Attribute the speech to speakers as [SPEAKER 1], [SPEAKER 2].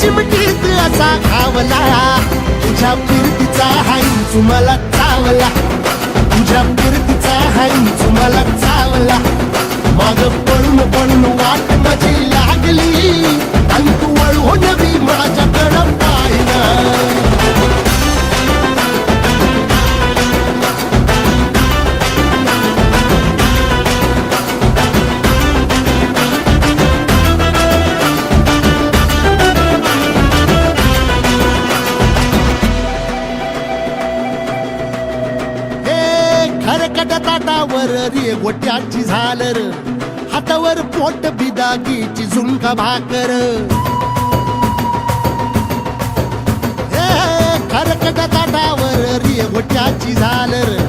[SPEAKER 1] चिमटीत असा खावला तुझ्या फिरतीचा हाई तुम्हाला चावला. तुझ्या फिरतीचा हाई तुम्हाला चावला. माग पळून पळून वाट माझी लागली. आणि तू वळून बी खरकट ताटावर रे गोट्याची झालर. हातावर पोट बिदागीची झुंका भाकर. खरकट ताटावर रे गोट्याची झालर.